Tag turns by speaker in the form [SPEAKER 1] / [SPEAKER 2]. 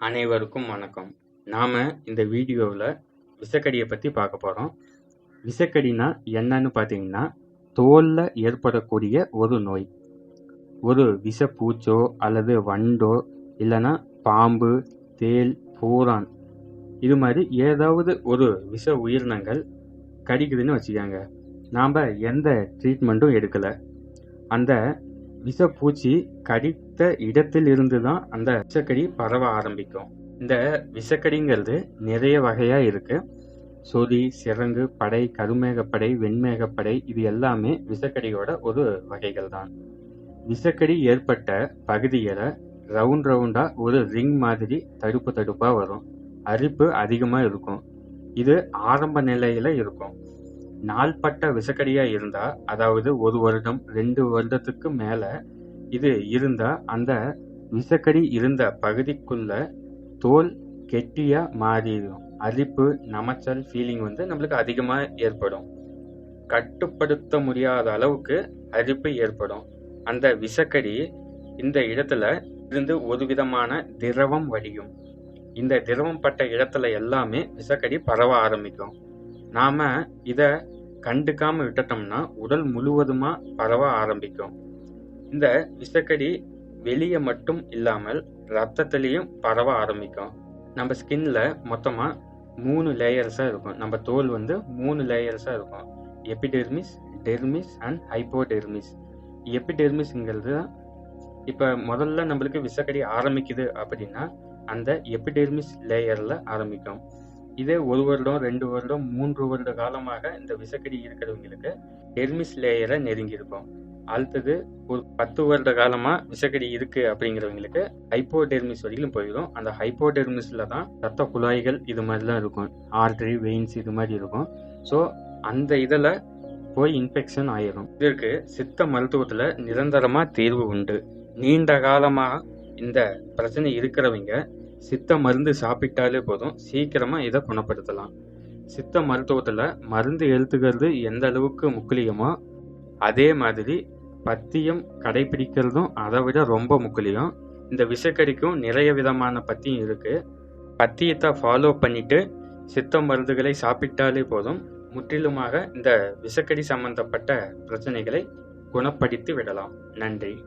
[SPEAKER 1] அனைவருக்கும் வணக்கம். நாம் இந்த வீடியோவில் விஷக்கடியை பற்றி பார்க்க போகிறோம் விசக்கடினா என்னன்னு பார்த்தீங்கன்னா தோலில் ஏற்படக்கூடிய ஒரு நோய். ஒரு விஷப்பூச்சோ அல்லது வண்டோ இல்லைன்னா பாம்பு தேல் பூரான் இது மாதிரி ஏதாவது ஒரு விஷ உயிரினங்கள் கடிக்குதுன்னு வச்சுக்கோங்க. நாம் எந்த ட்ரீட்மெண்ட்டும் எடுக்கலை. அந்த விஷப்பூச்சி கடித்த இடத்தில் இருந்து தான் அந்த விஷக்கடி பரவ ஆரம்பிக்கும். இந்த விஷக்கடிங்கிறது நிறைய வகையாக இருக்குது சொதி சிறங்கு படை கருமேகப்படை வெண்மேகப்படை இது எல்லாமே விஷக்கடியோட ஒரு வகைகள் தான் விஷக்கடி ஏற்பட்ட பகுதியில் ரவுண்ட் ரவுண்டாக ஒரு ரிங் மாதிரி தடுப்பு தடுப்பாக வரும். அரிப்பு அதிகமாக இருக்கும். இது ஆரம்ப நிலையில் இருக்கும். நாள்பட்ட விஷக்கடியாக இருந்தால் அதாவது ஒரு வருடம் ரெண்டு வருடத்துக்கு மேலே இது இருந்தால் அந்த விஷக்கடி இருந்த பகுதிக்குள்ள தோல் கெட்டியாக மாறிடும். அரிப்பு நமச்சல் ஃபீலிங் வந்து நம்மளுக்கு அதிகமாக ஏற்படும். கட்டுப்படுத்த முடியாத அளவுக்கு அரிப்பு ஏற்படும். அந்த விஷக்கடி இந்த இடத்துல இருந்து ஒரு விதமான திரவம் வடியும். இந்த திரவம் பட்ட இடத்துல எல்லாமே விஷக்கடி பரவ ஆரம்பிக்கும். நாம இதை கண்டுக்காம விட்டுட்டோம்னா உடல் முழுவதுமா பரவ ஆரம்பிக்கும். இந்த விஷக்கடி வெளியே மட்டும் இல்லாமல் ரத்தத்திலையும் பரவ ஆரம்பிக்கும். நம்ம ஸ்கின்ல மொத்தமா மூணு லேயர்ஸாக இருக்கும். நம்ம தோல் வந்து மூணு லேயர்ஸாக இருக்கும். Epidermis dermis and hypodermis. எபிடெர்மிஸ்ங்கிறது இப்போ முதல்ல நம்மளுக்கு விஷக்கடி ஆரம்பிக்குது அப்படின்னா அந்த எபிடெர்மிஸ் லேயரில் ஆரம்பிக்கும். இதே ஒரு வருடம் ரெண்டு வருடம் மூன்று வருட காலமாக இந்த விஷக்கடி இருக்கிறவங்களுக்கு டெர்மிஸ் லேயரை நெருங்கியிருக்கும் அடுத்தது ஒரு பத்து வருட காலமாக விஷக்கடி இருக்கு அப்படிங்கிறவங்களுக்கு ஹைப்போடெர்மிஸ் வரையிலும் போயிடும். அந்த ஹைப்போடெர்மிஸில் தான் ரத்த குழாய்கள் இது மாதிரிலாம் இருக்கும். ஆர்டரி வெயின்ஸ் இது மாதிரி இருக்கும். ஸோ அந்த இதில் போய் இன்ஃபெக்ஷன் ஆயிரும். இதற்கு சித்த மருத்துவத்தில் நிரந்தரமாக தீர்வு உண்டு. நீண்ட காலமாக இந்த பிரச்சனை இருக்கிறவங்க சித்த மருந்து சாப்பிட்டாலே போதும். சீக்கிரமாக இதை குணப்படுத்தலாம். சித்த மருத்துவத்தில் மருந்து எழுத்துக்கிறது எந்த அளவுக்கு முக்கியமோ அதே மாதிரி பத்தியம் கடைபிடிக்கிறதும் அதை விட ரொம்ப முக்கியம். இந்த விஷக்கடிக்கும் நிறைய விதமான பத்தியம் இருக்குது பத்தியத்தை ஃபாலோ பண்ணிட்டு சித்த மருந்துகளை சாப்பிட்டாலே போதும். முற்றிலுமாக இந்த விஷக்கடி சம்பந்தப்பட்ட பிரச்சனைகளை குணப்படுத்தி விடலாம். நன்றி.